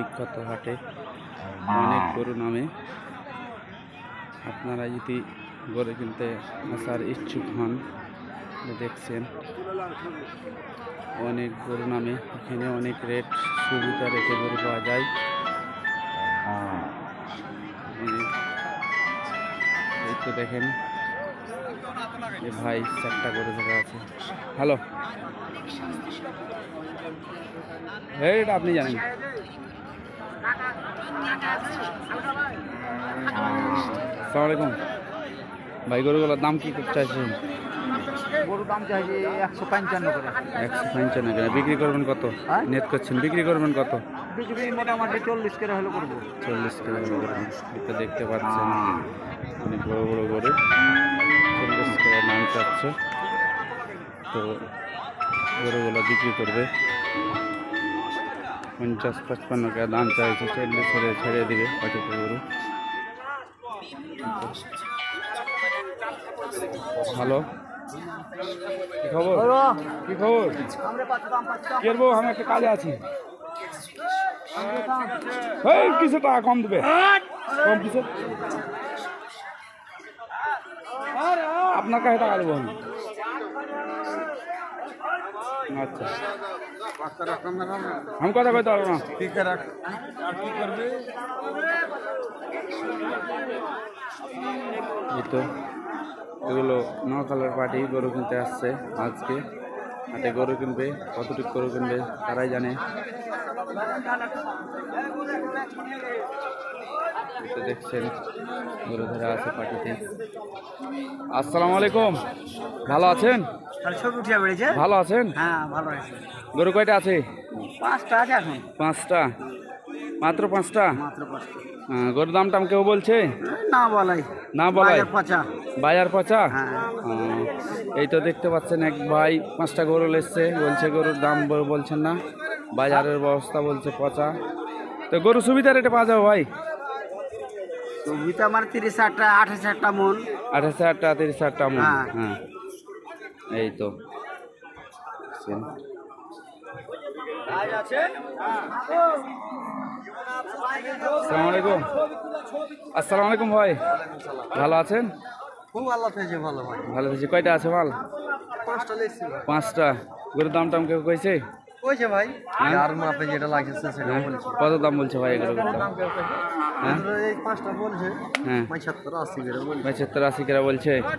বিখ্যাত হাটে অনেক গরু নামে। আপনারা যদি গরু কিনতে আসার ইচ্ছুক হন দেখছেন অনেক গরু নামে। এখানে অনেক রেট সুবিধা রেখে গরু পাওয়া যায়। এই- তো দেখেন এ ভাই চারটা গরু ধরে আছে। হ্যালো। এইটা আপনি জানেন। সালাম আলাইকুম। ভাই গরুগুলোর দাম কি চাইছেন? গরুর দাম চাইছে একশো পঞ্চান্ন করে। একশো পঞ্চান্ন করে। বিক্রি করবেন কত? হ্যাঁ? নেট করছেন। বিক্রি করবেন কত? বিক্রি মোটামুটি চল্লিশ করে হলে করব। চল্লিশ করে করবেন। এটা দেখতে পাচ্ছেন। অনেক বড় বড় গরু। চল্লিশ করে দাম চাচ্ছে। তো গরুগুলো বিক্রি করবে। পঞ্চাশ পঁচপান্ন করে দাম চাইছে চল্লিশ করে ছেড়ে দিবে পাঠিয়ে গরু। হ্যালো কি খবর? কি খবর? করব আমি একটা কাজে আছি। এই কিছু টাকা কম দেবে? কম কিছু আপনার কাছে টাকা দেবো আমি। আচ্ছা। আমি কথা কইতে পারব না। এই তো এগুলো নকালের পার্টি গরু কিনতে আসছে আজকে। হাতে গরু কিনবে কতটুকু গরু কিনবে তারাই জানে। দেখছেন গরু ধরে আছে পার্টিতে। আসসালামু আলাইকুম। ভালো আছেন? ভালো আছেন? হ্যাঁ ভালো আছে। গরু কয়টা আছে? পাঁচটা আছে এখন। পাঁচটা। মাত্র পাঁচটা? মাত্র পাঁচটা। গরুর দাম টাম কেউ বলছে? না বলাই। না বলাই? বাজার পচা। বাজার পচা? হ্যাঁ। এই তো দেখতে পাচ্ছেন এক ভাই পাঁচটা গরু এসছে বলছে গরুর দাম বলছেন না বাজারের ব্যবস্থা বলছে পচা। তো গরু সুবিধা রেটে পাওয়া যাবে ভাই? সুবিধা মানে তিরিশ হাজারটা আঠাশ হাজারটা মন। আঠাশ হাজার টাকা তিরিশ হাজার টাকা মন। হ্যাঁ। হ্যাঁ। এই তো। আসসালামু আলাইকুম। আসসালামু আলাইকুম ভাই। ভালো আছেন? খুব ভালো পেয়েছে ভালো ভাই ভালো আছি কয়টা আছে মাল? পাঁচটা লেগছি পাঁচটা। গরুর দাম টাম কেউ কইছে? কইছে ভাই। হ্যাঁ? আর মাপে যেটা লাগছে সেটা হ্যাঁ? বলছে। কত দাম বলছে ভাই দাম? হ্যাঁ? এই পাঁচটা বলছে হ্যাঁ। পঁচাত্তর আশি করে বলছে। কেরা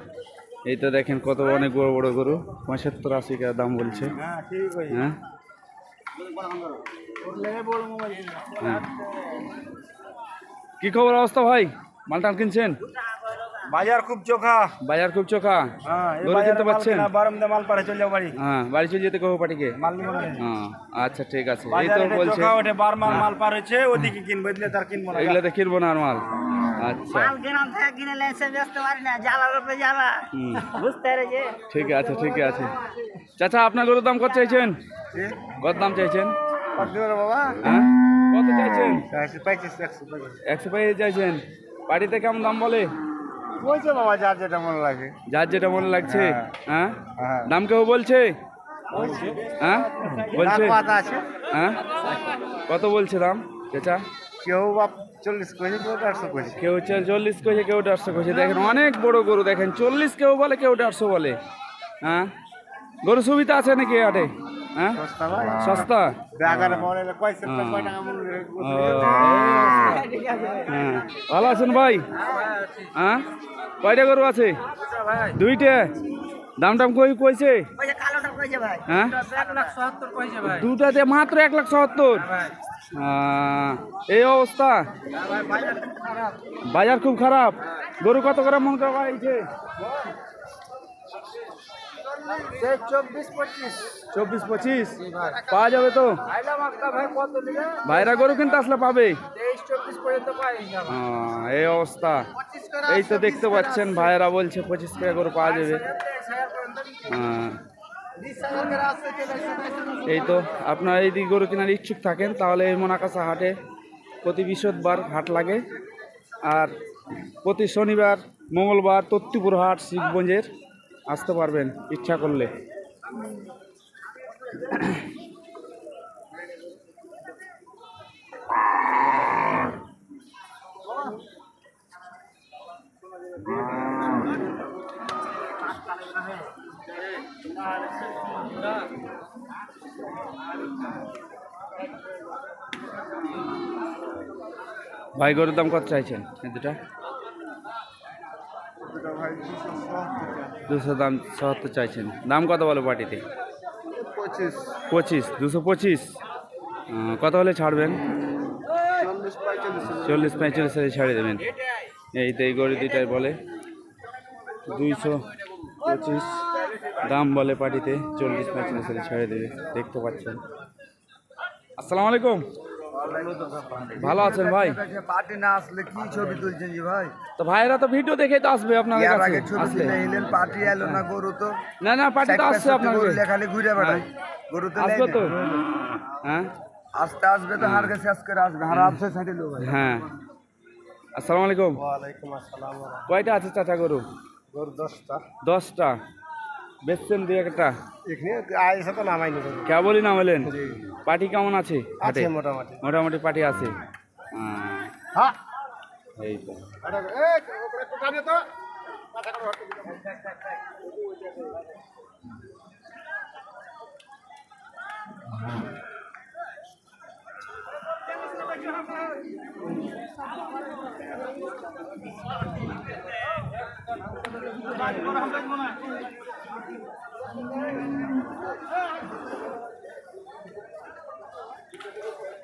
এই তো দেখেন কত অনেক বড় বড় গরু। পঁচাত্তর আশি কেরা দাম বলছে। ঠিক হ্যাঁ। কি খবর অবস্থা ভাই? মালটাল কিনছেন? বাজার খুব চোখা। বাজার খুব চোখা। হ্যাঁ গরু কিনতে পাচ্ছেন? বারমদে মাল পারে চলে যাও বাড়ি। হ্যাঁ বাড়ি চলে যেতে কহো পাটিকে? মাল নিব না হ্যাঁ আচ্ছা ঠিক আছে। এই তো বলছে চোখা ওঠে বার মাল মাল পার হয়েছে ওদিকে কিনবো দিলে তার কিনবো না। এগুলোতে কিনবো না আর মাল। আচ্ছা। মাল গ্রাম থেকে কিনে লেছে ব্যস্ত পারি না জ্বালার উপরে জ্বালা। বুঝতে পেরেছে? ঠিক আছে ঠিক আছে। চাচা আপনার গরুর দাম কত চাইছেন? কত দাম চাইছেন? বাবা? হ্যাঁ? কত চাইছেন? একশো পঁচিশ চাইছেন। বাড়িতে কেমন দাম বলে? বলছে বাবা যার যেটা মনে লাগে। যার যেটা মনে লাগছে? হ্যাঁ। হ্যাঁ? দাম কেউ বলছে? হ্যাঁ? বলছে? হ্যাঁ? কত বলছে দাম চাচা? কেউ বাপ চল্লিশ কেজি কেউ দেড়শো কেউ চল্লিশ কেছে কেউ দেড়শো কেছে দেখেন অনেক বড় গরু দেখেন চল্লিশ কেউ বলে কেউ দেড়শো বলে। হ্যাঁ? গরু সুবিধা আছে নাকি হাটে? হ্যাঁ? সস্তা হ্যাঁ। মনে হ্যাঁ। ভালো আছেন ভাই? হ্যাঁ কয়টা গরু আছে? দুইটা। দাম টাম কই কইছে? হ্যাঁ? দুটাতে মাত্র এক লাখ সত্তর। এই অবস্থা। বাজার খুব খারাপ। গরু কত করে মন করা চব্বিশ পঁচিশ। পাওয়া যাবে তো? ভাইরা গরু কিন্তু আসলে পাবে। আহ, এই অবস্থা। এই তো দেখতে পাচ্ছেন ভাইয়েরা বলছে পঁচিশ টাকা করে পাওয়া যাবে। এই তো আপনারা এই দিক গরু কেনার ইচ্ছুক থাকেন তাহলে এই মোনাকাসা হাটে প্রতি বৃহস্পতিবার হাট লাগে। আর প্রতি শনিবার মঙ্গলবার তত্তিপুর হাট শিবগঞ্জের আসতে পারবেন ইচ্ছা করলে। ভাই গরুর দাম কত চাইছেন? দুটা। ভাই দুশো দাম সত্তর চাইছেন। দাম কত বলো পাটিতে পঁচিশ। পঁচিশ দুশো পঁচিশ। কত হলে ছাড়বেন? চল্লিশ পঁয়তাল্লিশ হলে। ছাড়ে দেবেন। এই তো এই গরু দুইটাই বলে। দুইশো পঁচিশ। দাম বলে পাটিতে চল্লিশ পঁয়তাল্লিশ হলে ছেড়ে দেবে। দেখতে পাচ্ছেন। আসসালামু আলাইকুম। ভালো আছেন ভাই? পার্টি না আসলে কি ছবি তুলছেন জি ভাই? তো ভাইরা তো ভিডিও দেখে তো আসবে আপনাদের ইয়ার কাছে। আগে ছবি তুলে এলেন পার্টি এলো না গরু তো। না না পার্টি তো আসছে আপনার গরু লেখালে ঘুরে বেড়াই গরু তো আসবে তো। হ্যাঁ? আসতে আসবে তো হারকে শেষ করে আসবে। হার আপসে ছাড়ি লো ভাই। হ্যাঁ। আসসালামু আলাইকুম। ওয়ালাইকুম আসসালাম। কয়টা আছে চাচা গরু? গরু দশটা। দশটা। বেচছেন দুই একটা? আইসা তো নামাই নেবে। কেবলই নামালেন? পার্টি কেমন আছে হাটে? মোটামুটি। মোটামুটি পার্টি আছে। হ্যাঁ এই তো।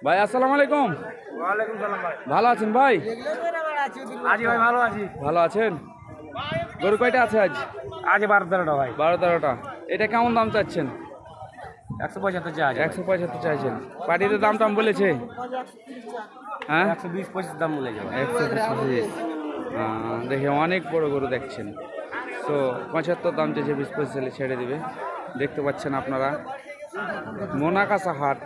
ভাই আসসালামু আলাইকুম। ওয়ালাইকুম সালাম ভাই। ভালো আছেন ভাই? আজি ভাই ভালো আছি। ভালো আছেন? গরু কয়টা আছে আজ? আজ বারো তেরোটা ভাই। বারো তেরোটা। এটা কেমন দাম চাচ্ছেন? একশো পঁচাত্তর চাই একশো পঁচাত্তর চাইছেন। পার্টিতে দাম টাম বলেছে। হ্যাঁ? একশো বিশ পঁচিশ দাম বলে যাবে একশো পঁচিশ। দেখে অনেক বড় গরু দেখছেন। তো পঁচাত্তর দাম চেয়েছে বিশ পঁচিশ ছেড়ে দিবে। দেখতে পাচ্ছেন আপনারা। মোনাকাসা হাট।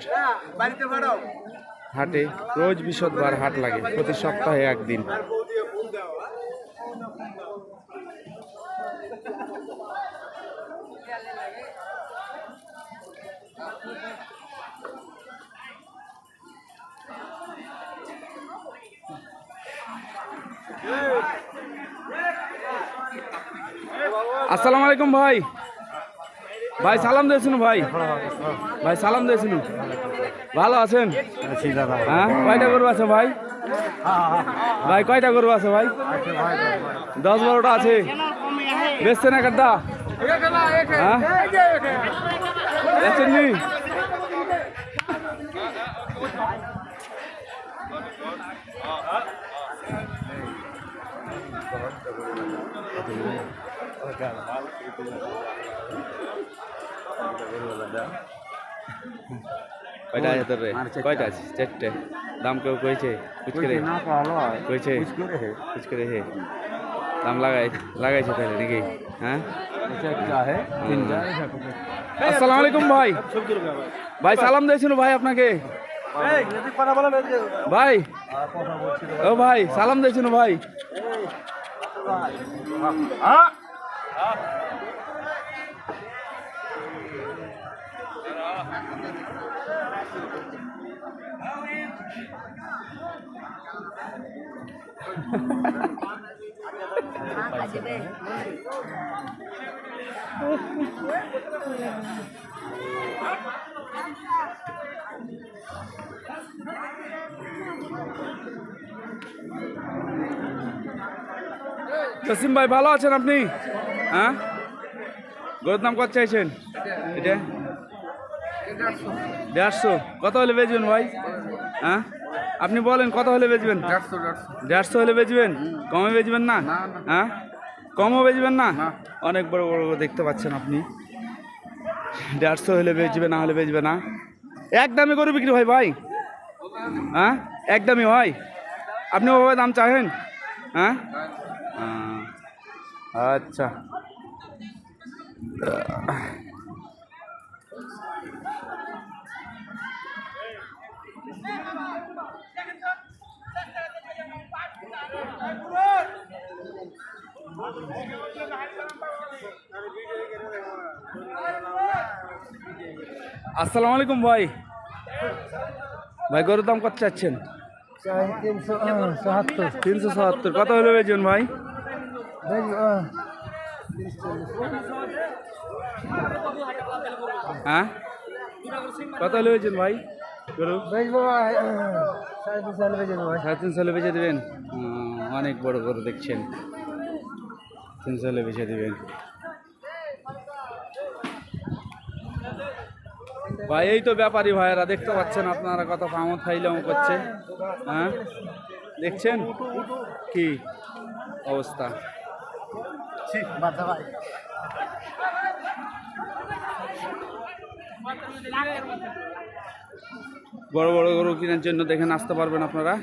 হাটে রোজ বৃহস্পতিবার হাট লাগে প্রতি সপ্তাহে একদিন। আসসালামু আলাইকুম ভাই। ভাই সালাম দিয়েছিল ভাই। ভাই সালাম দিয়েছিল ভালো আছেন? দাদা। হ্যাঁ কয়টা গরু আছে ভাই? ভাই কয়টা গরু আছে ভাই? দশ বারোটা আছে। বেচছেন এক আড্ডা হ্যাঁ? বেচছেন নি কয়টা আছে তোর রে? কয়টা আছে? চারটে। দাম কেউ কইছে? কুচকে কইছে কুচকে হে। দাম লাগাই লাগাইছে তাহলে নাকি? হ্যাঁ? আসসালামু আলাইকুম ভাই। ভাই সালাম দিয়েছিল ভাই আপনাকে। ভাই। ও ভাই সালাম দিয়েছিল ভাই। জসিম ভাই, ভালো আছেন আপনি? হ্যাঁ? গরুর দাম কত চাইছেন? এটা? দেড়শো। কত হলে বেচবেন ভাই? হ্যাঁ? আপনি বলেন কত হলে বেচবেন? দেড়শো হলে বেচবেন? কমে বেচবেন না? হ্যাঁ? কমও বেচবেন না? অনেক বড় বড় দেখতে পাচ্ছেন আপনি। দেড়শো হলে বেচবে না হলে বেচবে না? এক দামে গরু বিক্রি হয় ভাই। হ্যাঁ? এক দামই হয়। আপনি ওভাবে দাম চাহেন হ্যাঁ? আচ্ছা। আসসালামু আলাইকুম ভাই। ভাই, গরুর দাম কত চাচ্ছেন? তিনশো সাহাত্তর কত হলো বেচবেন ভাই? হ্যাঁ? কত হলো বেচবেন ভাই? গরু? সাড়ে তিন সালে বেচে দেবেন। অনেক বড় গরু দেখছেন। তিন সালে বেচে দেবেন। ভাই, এই তো ব্যাপারী ভাইয়েরা, দেখতে পাচ্ছেন আপনারা কত ফামত ফাইলাম করছে। হ্যাঁ? দেখছেন? কি অবস্থা? বড় বড় গরু কেনার জন্য দেখেন আসতে পারবেন আপনারা।